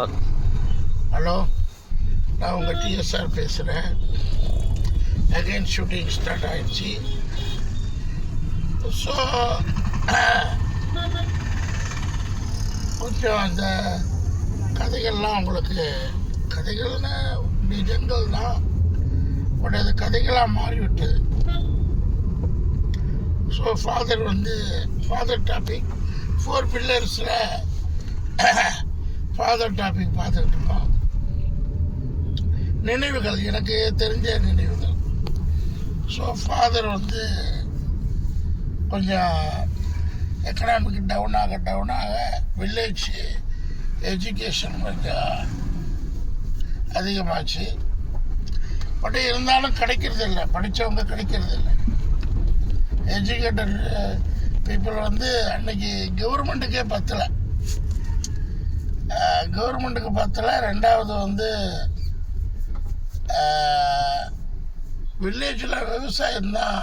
Hello நான் உங்கள் TSR பேசுகிறேன் அகைன் ஷூட்டிங் ஸ்டார்ட் ஆயிடுச்சு. ஸோ கொஞ்சம் அந்த கதைகள்லாம் உங்களுக்கு கதைகள்னு நிஜங்கள் தான் பட் அது கதைகளாக மாறிவிட்டது ஸோ ஃபாதர் வந்து ஃபாதர் டாபிக் ஃபோர் பில்லர்ஸில் ஃபாதர் டாபிக் பார்த்துக்கிட்டு இருக்கோம் நினைவுகள் எனக்கு தெரிஞ்ச நினைவுகள். ஸோ ஃபாதர் வந்து கொஞ்சம் எக்கனாமிக் டவுன் ஆக டவுன் ஆக வில்லேஜ் எஜுகேஷன் கொஞ்சம் அதிகமாச்சு. பட் இருந்தாலும் கிடைக்கிறது இல்லை. படித்தவங்க கிடைக்கிறது இல்லை. எஜுகேட்டட் பீப்புள் வந்து அன்னைக்கு கவர்மெண்ட்டுக்கே பத்தலை. கவர்மெண்ட்டுக்கு பத்தலை. ரெண்டாவது வந்து வில்லேஜில் விவசாயம் தான்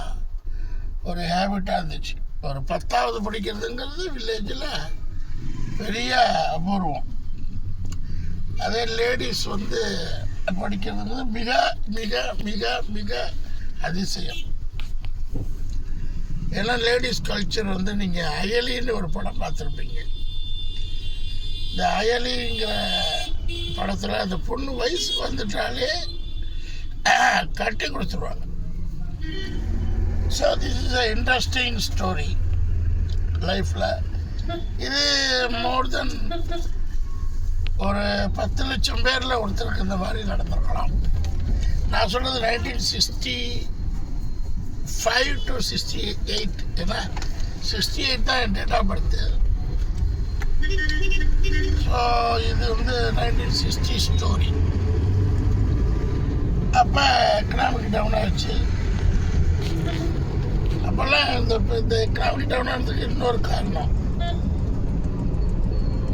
ஒரு ஹேபிட்டாக இருந்துச்சு. ஒரு பத்தாவது படிக்கிறதுங்கிறது வில்லேஜில் பெரிய அபூர்வம். அதே லேடிஸ் வந்து படிக்கிறதுங்கிறது மிக மிக மிக மிக அதிசயம். ஏன்னா லேடிஸ் கல்ச்சர் வந்து நீங்கள் அயலின்னு ஒரு படம் பார்த்துருப்பீங்க. இந்த அயலிங்கிற படத்தில் அந்த பொண்ணு வயசு வந்துட்டாலே கட்டி கொடுத்துருவாங்க. So this is a interesting story லைஃப்பில் இது மோர் தென் ஒரு பத்து லட்சம் பேரில் ஒருத்தருக்கு இந்த மாதிரி நடந்திருக்கலாம். நான் சொல்கிறது nineteen sixty five to sixty eight ஏன்னா சிக்ஸ்டி எயிட் தான் என் டேட் ஆஃப் பர்த்து இது வந்து நைன்டீன் சிக்ஸ்டி ஸ்டோரி அப்போ எக்கனாமிக் டவுன் ஆச்சு அப்போல்லாம் இந்த இந்த எக்கனாமிக் டவுன் ஆனதுக்கு இன்னொரு காரணம்.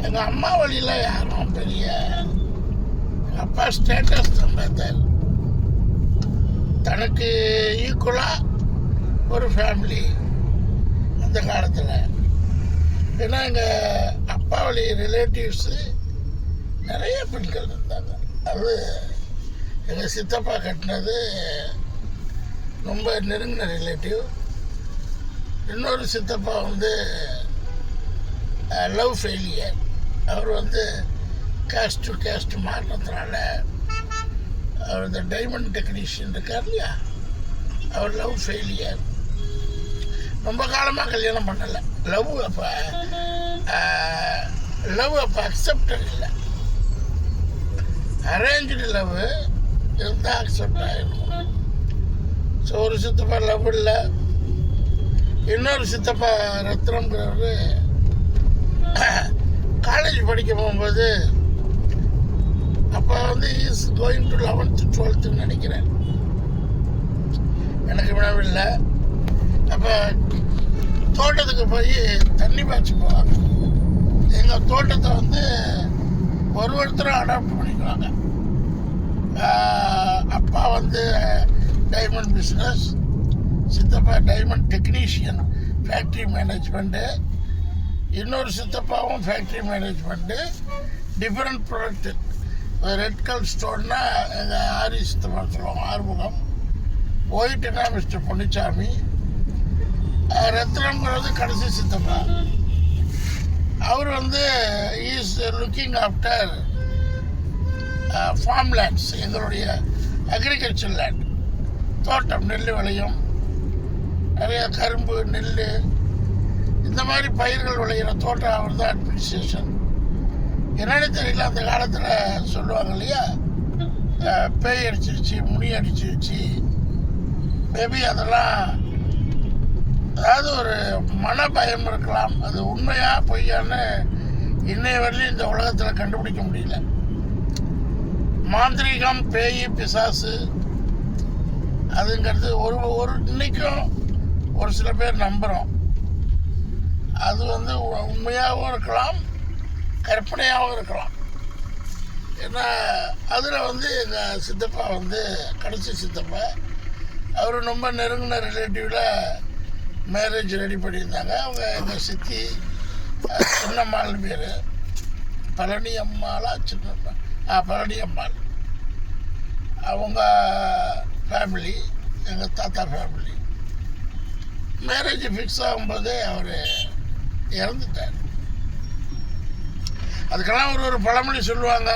எங்கள் அம்மா வழியில் யாரும் பெரிய அப்பா ஸ்டேட்டஸ் தான் பார்த்தார் தனக்கு ஈக்குவலாக ஒரு ஃபேமிலி அந்த காலத்தில். ஏன்னா எங்கள் அப்பா ரிலேட்டிவ்ஸு நிறைய பெண்கள் இருந்தாங்க. அது எங்கள் சித்தப்பா கட்டினது ரொம்ப நெருங்கின ரிலேட்டிவ் இன்னொரு சித்தப்பா வந்து லவ் ஃபெயிலியர் அவர் வந்து கேஸ்ட் டு கேஸ்ட் மாறினதுனால அவர் இந்த டைமண்ட் டெக்னீஷியன் இருக்கார் இல்லையா? அவர் லவ் ஃபெயிலியர் ரொம்ப காலமாக கல்யாணம் பண்ணலை. லவ் அப்போ லவ் அப்போ அக்செப்டட் இல்லை. அரேஞ்சு லவ் இருந்தால் அக்செப்ட் ஆகிடும் ஸோ ஒரு சித்தப்பா லவ் இல்லை. இன்னொரு சித்தப்பா ரத்னம்ங்கிறவர் காலேஜ் படிக்க போகும்போது அப்போ வந்து இஸ் கோயிங் டு லெவன்த்து டுவெல்த்துன்னு நினைக்கிறேன். எனக்கு வினவு இல்லை. அப்போ தோட்டத்துக்கு போய் தண்ணி பாய்ச்சி போவாங்க எங்கள் தோட்டத்தை வந்து ஒரு ஒருத்தரும் அடாப்ட் பண்ணிக்குவாங்க அப்பா வந்து டைமண்ட் பிஸ்னஸ் சித்தப்பா டைமண்ட் டெக்னீஷியன் ஃபேக்ட்ரி மேனேஜ்மெண்ட்டு இன்னொரு சித்தப்பாவும் factory management different product red கல் ஸ்டோன்னா எங்கள் ஆரி சித்தப்பா சொல்லுவோம் ஆறுமுகம். ஒயிட்டுனா மிஸ்டர் பொன்னிச்சாமி ரத்னம்ங்கிறது கடைசி சித்தப்பா. அவர் வந்து is looking after farm lands எங்களுடைய அக்ரிகல்ச்சர் லேண்ட் தோட்டம் நெல் விளையும். நிறைய கரும்பு நெல் இந்த மாதிரி பயிர்கள் விளையிற தோட்டம் அவர் தான் அட்மினிஸ்ட்ரேஷன் என்னன்னு தெரியல அந்த காலத்தில் சொல்லுவாங்க இல்லையா? பேய் அடிச்சிருச்சு முனி அடிச்சிருச்சு மேபி அதெல்லாம் அதாவது ஒரு மன பயம் இருக்கலாம். அது உண்மையா பொய்யான்னு இன்னைய வரையிலும் இந்த உலகத்தில் கண்டுபிடிக்க முடியல. மாந்திரீகம் பேய் பிசாசு அதுங்கிறது ஒரு ஒரு இன்றைக்கும் ஒரு சில பேர் நம்புகிறோம் அது வந்து உ- உண்மையாகவும் இருக்கலாம் கற்பனையாகவும் இருக்கலாம். ஏன்னா அதில் வந்து எங்கள் சித்தப்பா வந்து கடைசி சித்தப்பா அவர் ரொம்ப நெருங்கின ரிலேட்டிவில் மேரேஜ் ரெடி பண்ணியிருந்தாங்க. அவங்க எங்கள் சித்தி அஹ், சின்னம்மாள்னு பேர். பழனி அம்மாளா சின்னம்மா ஆ பழனி அம்மாள். அவங்க ஃபேமிலி எங்கள் தாத்தா ஃபேமிலி மேரேஜ் ஃபிக்ஸ் ஆகும்போதே அவர் இறந்துட்டார். அதுக்கெல்லாம் ஒரு ஒரு பழமொழி சொல்லுவாங்க.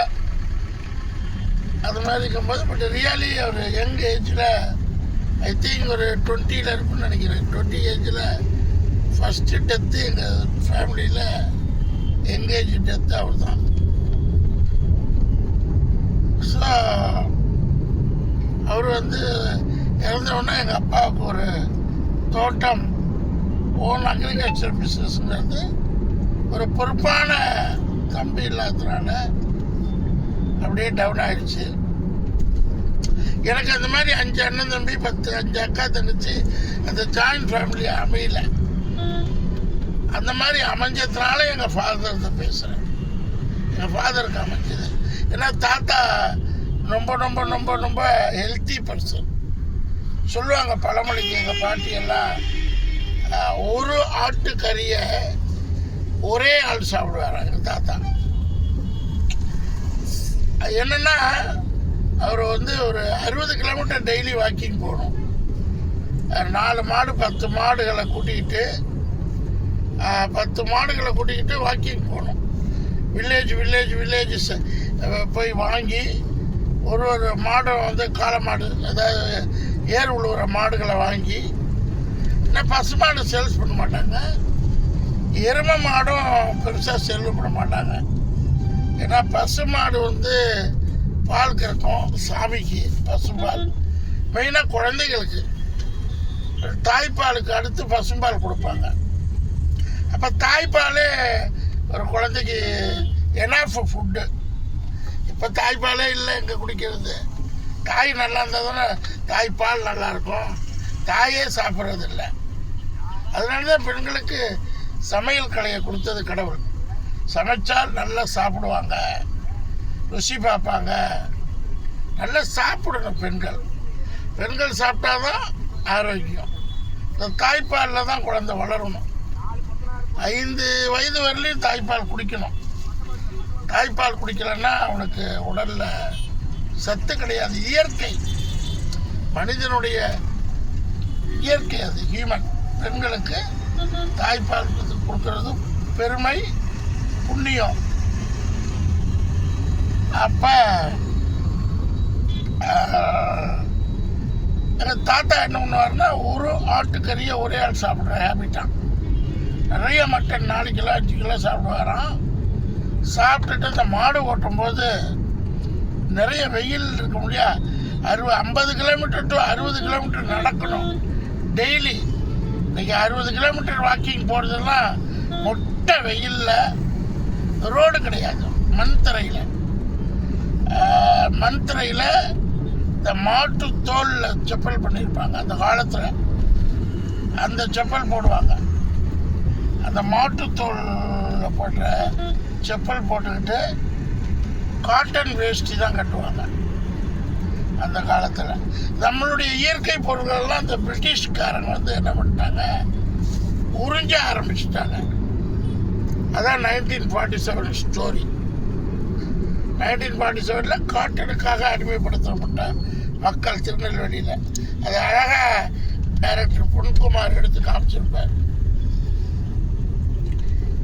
அது மாதிரி இருக்கும்போது பட் ரியாலி அவர் யங் ஏஜில் ஐ திங்க் ஒரு டுவெண்ட்டியில் இருக்கும்னு நினைக்கிறேன். டுவெண்ட்டி ஏஜில் ஃபஸ்ட்டு டெத்து எங்கள் ஃபேமிலியில் எங்கேஜ் டெத்து அவர் தான் ஸோ அவர் வந்து இறந்தவுடனே எங்கள் அப்பாவுக்கு ஒரு தோட்டம் ஓன் அக்ரிகல்ச்சர் பிஸ்னஸ்ங்கிறது ஒரு பொறுப்பான தம்பி இல்லாததுனால அப்படியே டவுன் ஆயிடுச்சு. எனக்கு அந்த மாதிரி அஞ்சு அண்ணன் தம்பி பத்து அஞ்சு அக்கா தங்கச்சி அந்த ஜாயிண்ட் ஃபேமிலி அமையல. அந்த மாதிரி அமைஞ்சதுனால எங்கள் ஃபாதர்கிட்ட பேசுகிறேன் எங்கள் ஃபாதருக்கு அமைஞ்சது. ஏன்னா தாத்தா ரொம்ப ரொம்ப ரொம்ப ரொம்ப ஹெல்த்தி பர்சன் சொல்லுவாங்க பழமொழிக்கு எங்கள் பாட்டியெல்லாம் ஒரு ஆட்டு கறியை ஒரே ஆள் சாப்பிடுவார் எங்கள் தாத்தா. என்னென்னா அவர் வந்து ஒரு அறுபது கிலோமீட்டர் டெய்லி வாக்கிங் போகணும். நாலு மாடு பத்து மாடுகளை கூட்டிக்கிட்டு பத்து மாடுகளை கூட்டிக்கிட்டு வாக்கிங் போகணும். வில்லேஜ் வில்லேஜ் வில்லேஜஸ் போய் வாங்கி ஒரு ஒரு மாடும் வந்து காளை மாடு அதாவது ஏர் உழுவுற மாடுகளை வாங்கி இன்னும் பசு மாடு சேல்ஸ் பண்ண மாட்டாங்க. எருமை மாடும் பெருசாக செல்லு பண்ண மாட்டாங்க. ஏன்னா பசு மாடு வந்து பால் கறக்கும் சாமிக்கு பசும்பால். மெயினாக குழந்தைகளுக்கு. தாய்ப்பாலுக்கு அடுத்து பசும்பால் கொடுப்பாங்க. அப்போ தாய்ப்பாலே ஒரு குழந்தைக்கு எனாஃப் ஃபுட்டு இப்போ தாய்ப்பாலே இல்லை இங்கே குடிக்கிறது. தாய் நல்லா இருந்தால் தானே தாய்ப்பால் நல்லாயிருக்கும் தாயே சாப்பிட்றது இல்லை அதனால தான் பெண்களுக்கு சமையல் கலையை கொடுத்தது கடவுள். சமைச்சால் நல்லா சாப்பிடுவாங்க. ருசி பார்ப்பாங்க. நல்லா சாப்பிடணும் பெண்கள். பெண்கள் சாப்பிட்டா தான் ஆரோக்கியம். இந்த தாய்ப்பாலில் தான் குழந்தை வளரணும். ஐந்து வயது வரலையும் தாய்ப்பால் குடிக்கணும். தாய்ப்பால் குடிக்கலன்னா அவனுக்கு உடலில் சத்து கிடையாது. இயற்கை. மனிதனுடைய இயற்கை அது ஹியூமன் பெண்களுக்கு தாய்ப்பால் கொடுக்கறது பெருமை புண்ணியம். அப்போ எங்கள் தாத்தா என்ன பண்ணுவாருன்னா ஒரு ஆட்டுக்கறியை ஒரே ஆள் சாப்பிட்ற ஹேபிட்டான் நிறைய மட்டன் நாலு கிலோ அஞ்சு கிலோ சாப்பிடுவாராம். சாப்பிட்டுட்டு இந்த மாடு ஓட்டும்போது நிறைய வெயில் இருக்க முடியா? அறுபது ஐம்பது கிலோமீட்டர் டு அறுபது கிலோமீட்டர் நடக்கணும். டெய்லி. இன்றைக்கி அறுபது கிலோமீட்டர் வாக்கிங் போகிறதுலாம் மொட்டை வெயிலில் ரோடு கிடையாது மண் தரையில். மண்துறையில் இந்த மாட்டு தோலில் செப்பல் பண்ணியிருப்பாங்க அந்த காலத்தில் அந்த செப்பல் போடுவாங்க. அந்த மாட்டுத்தோலில் போடுற செப்பல் போட்டுக்கிட்டு காட்டன் வேஷ்டி தான் கட்டுவாங்க. அந்த காலத்தில். நம்மளுடைய இயற்கை பொருள்கள்லாம் அந்த பிரிட்டிஷ்காரங்க வந்து என்ன பண்ணிட்டாங்க? உறிஞ்ச ஆரம்பிச்சிட்டாங்க. அதான் nineteen forty seven story nineteen forty செவனில் காட்டனுக்காக அடிமைப்படுத்தப்பட்ட மக்கள் திருநெல்வேலியில். அது அழகாக டைரக்டர் பொன்குமார் எடுத்து காமிச்சிருப்பார்.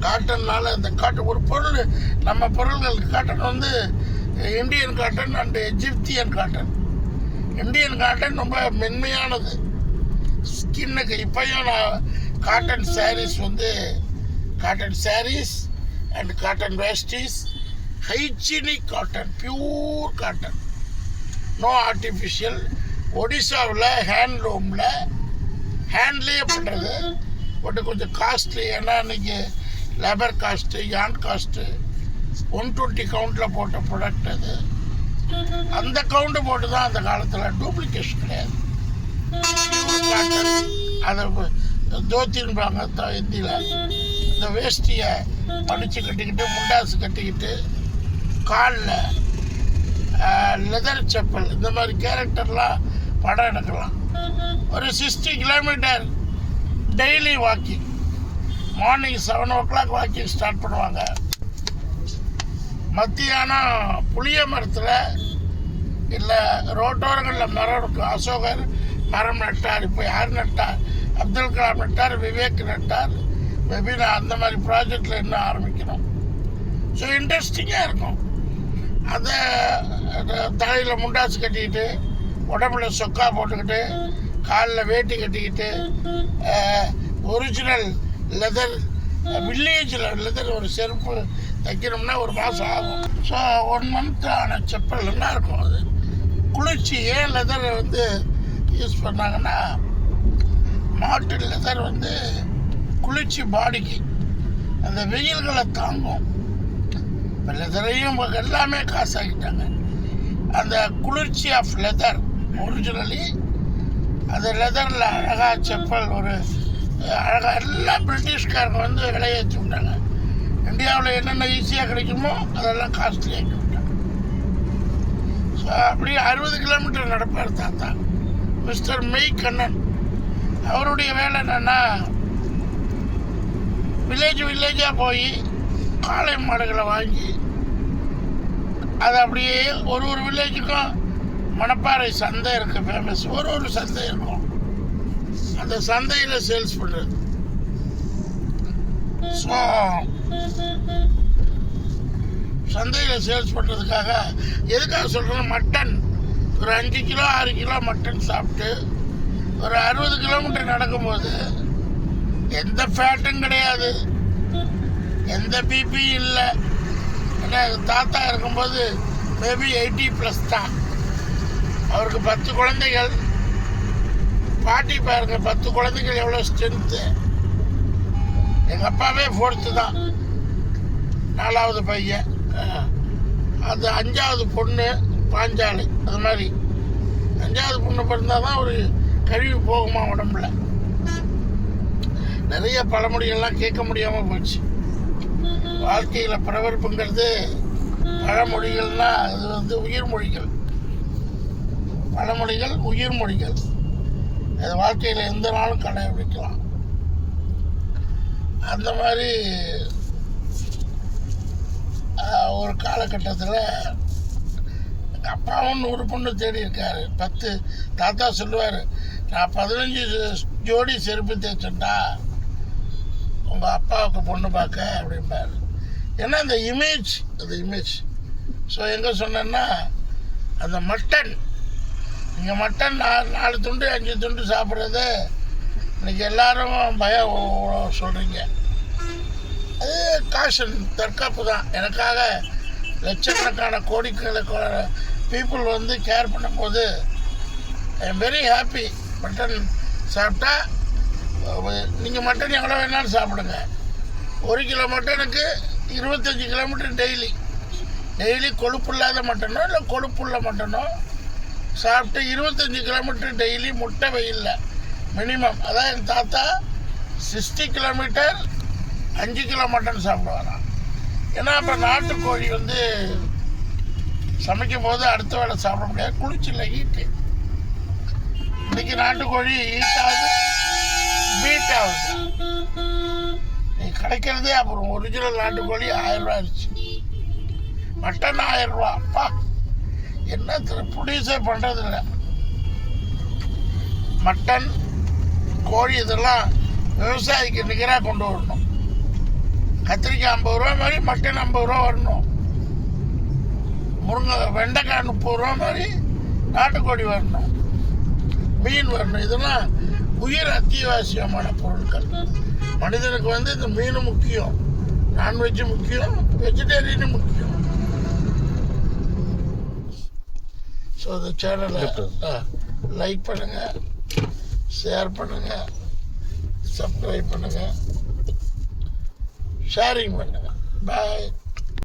காட்டன்னால இந்த காட்டன் ஒரு பொருள் நம்ம பொருள்கள் காட்டன் வந்து Indian cotton and Egyptian cotton Indian cotton ரொம்ப மென்மையானது. ஸ்கின்னுக்கு இப்பயும் நான் காட்டன் சாரீஸ் வந்து cotton sarees and cotton veshtis hygienic cotton pure cotton no artificial ஒடிசாவில் ஹேண்ட்லூமில் ஹேண்ட்லேயே பண்ணுறது பட் கொஞ்சம் காஸ்ட்லி ஏன்னா இன்றைக்கி லேபர் காஸ்ட்டு யான் காஸ்ட்டு ஒன் டுவெண்ட்டி கவுண்டில் போட்ட ப்ராடக்ட் அது. அந்த கவுண்டு போட்டு தான் அந்த காலத்தில் டூப்ளிகேஷன் கிடையாது. அதை தோத்தின்பாங்க ஹிந்தியில் இந்த வேஷ்டியை படித்து கட்டிக்கிட்டு முண்டாசு கட்டிக்கிட்டு காலில் லெதர் செப்பல் இந்த மாதிரி கேரக்டர்லாம் படம் எடுக்கலாம். ஒரு sixty kilometre daily walking morning seven o'clock walking start பண்ணுவாங்க. மத்தியானம் புளிய மரத்தில் இல்லை ரோட்டோரங்களில் மரம் இருக்கும். அசோகர் மரம் நட்டார் இப்போ யார் நட்டார்? அப்துல் கலாம் நட்டார் விவேக் நட்டார். வெபினா அந்த மாதிரி ப்ராஜெக்டில் இன்னும் ஆரம்பிக்கணும். ஸோ இன்ட்ரெஸ்டிங்காக இருக்கும். அதை தலையில் முண்டாசு கட்டிக்கிட்டு உடம்புல சொக்கா போட்டுக்கிட்டு காலில் வேட்டி கட்டிக்கிட்டு ஒரிஜினல் லெதர் வில்லேஜில் லெதர் ஒரு செருப்பு தைக்கணும்னா ஒரு மாதம் ஆகும். ஸோ ஒன் மந்த் ஆன செப்பல் நல்லா இருக்கும் அது? குளிர்ச்சி ஏன் லெதரை வந்து யூஸ் பண்ணாங்கன்னா மாட்டு லெதர் வந்து குளிர்ச்சி பாடிக்கு அந்த வெயில்களை தாங்கும். லெதரையும் எல்லாமே காசாக்கிட்டாங்க. அந்த குளிர்ச்சி ஆஃப் லெதர் ஒரிஜினலி அந்த லெதரில் அழகாக செப்பல் ஒரு அழகாக எல்லாம் பிரிட்டிஷ்காரங்க வந்து விலையேற்றி விட்டாங்க. இந்தியாவில் என்னென்ன ஈஸியாக கிடைக்குமோ அதெல்லாம் காஸ்ட்லி ஆக்கி விட்டாங்க. ஸோ அப்படியே அறுபது கிலோமீட்டர் நடப்பார் தாத்தா மிஸ்டர் மெய் கண்ணன் அவருடைய வேலை என்னென்னா வில்லேஜ் வில்லேஜாக போய் காளை மாடுகளை வாங்கி அது அப்படியே ஒரு ஒரு வில்லேஜுக்கும் மணப்பாறை சந்தை இருக்கு ஃபேமஸ் ஒரு ஒரு சந்தை இருக்கும். அந்த சந்தையில் சேல்ஸ் பண்ணுறது ஸோ சந்தையில் சேல்ஸ் பண்ணுறதுக்காக எதுக்காக சொல்கிறேன் மட்டன் ஒரு அஞ்சு கிலோ ஆறு கிலோ மட்டன் சாப்பிட்டு ஒரு அறுபது கிலோமீட்டர் நடக்கும்போது எந்த ஃபேட்டும் கிடையாது. எந்த பிபி இல்லை. ஏன்னா தாத்தா இருக்கும்போது மேபி எயிட்டி ப்ளஸ் தான். அவருக்கு பத்து குழந்தைகள். பாட்டி பாருங்க பத்து குழந்தைகள் எவ்வளோ ஸ்ட்ரென்த்து எங்கள் அப்பாவே ஃபோர்த்து தான். நாலாவது பையன். அது அஞ்சாவது பொண்ணு பாஞ்சாலை. அது மாதிரி. அஞ்சாவது பொண்ணு பிறந்தால் தான் ஒரு கழிவு போகுமா உடம்புல. நிறைய பழமொழிகள்லாம் கேட்க முடியாமல் போச்சு. வாழ்க்கையில் பரபரப்புங்கிறது பழமொழிகள்னா அது வந்து உயிர்மொழிகள் பழமொழிகள் உயிர்மொழிகள் அது வாழ்க்கையில் எந்த நாளும் கடைபிடிக்கலாம். அந்த மாதிரி ஒரு காலகட்டத்தில் எங்கள் அப்பாவும் நூறு பொண்ணு தேடி இருக்காரு. பத்து தாத்தா சொல்லுவார் நான் பதினஞ்சு ஜோடி செருப்பு தேய்ச்சேன்டா. உங்கள் அப்பாவுக்கு பொண்ணு பார்க்க அப்படிம்பாரு. ஏன்னா அந்த இமேஜ் அந்த இமேஜ் ஸோ எங்கே சொன்னேன்னா அந்த மட்டன் நீங்கள் மட்டன் நாலு நாலு துண்டு அஞ்சு துண்டு சாப்பிட்றது. இன்றைக்கி எல்லாரும் பயம் சொல்கிறீங்க அது காஷன் தற்காப்பு தான். எனக்காக லட்சக்கணக்கான கோடிக்கணக்கான பீப்புள் வந்து கேர் பண்ணும்போது I am very happy mutton சாப்பிட்டா நீங்கள் மட்டன் எவ்வளோ வேணாலும் சாப்பிடுங்க. ஒரு கிலோ மட்டனுக்கு இருபத்தஞ்சி கிலோமீட்டர் டெய்லி டெய்லி கொழுப்பு இல்லாத மட்டனோ இல்லை கொழுப்புள்ள மட்டனோ சாப்பிட்டு இருபத்தஞ்சி கிலோமீட்டர் டெய்லி முட்டை வெயிலில். மினிமம் அதான் என் தாத்தா சிக்ஸ்டி கிலோமீட்டர் அஞ்சு கிலோ மட்டன் சாப்பிடுவாராம். ஏன்னா அப்போ நாட்டுக்கோழி வந்து சமைக்கும் போது அடுத்த வேளை சாப்பிட முடியாது. குளிச்சில் ஹீட்டு இன்னைக்கு நாட்டுக்கோழி ஹீட் ஆகுது பீட் ஆகுது நீ கிடைக்கிறதே அப்புறம் ஒரிஜினல் நாட்டுக்கோழி ஆயிரம் ரூபா ஆயிடுச்சு. மட்டன் ஆயிரம் ரூபா. அப்பா என்ன ப்ரொடியூஸே பண்ணுறதில்ல மட்டன் கோழி இதெல்லாம் விவசாயிக்கு நிகராக கொண்டு வரணும். கத்திரிக்காய் ஐம்பது ரூபா மாதிரி மட்டன் ஐம்பது ரூபா வரணும். முருங்கை வெண்டைக்காய் முப்பது ரூபா மாதிரி நாட்டுக்கோழி வரணும். மீன் வரணும். இதெல்லாம் உயிர் அத்தியாவசியமான பொருட்கள். மனிதனுக்கு வந்து இந்த மீன் முக்கியம் நான்வெஜ் முக்கியம் வெஜிடேரியனும் முக்கியம். ஸோ இந்த சேனலை லைக் பண்ணுங்க ஷேர் பண்ணுங்க சப்ஸ்கிரைப் பண்ணுங்க ஷேரிங் பண்ணுங்க. பாய்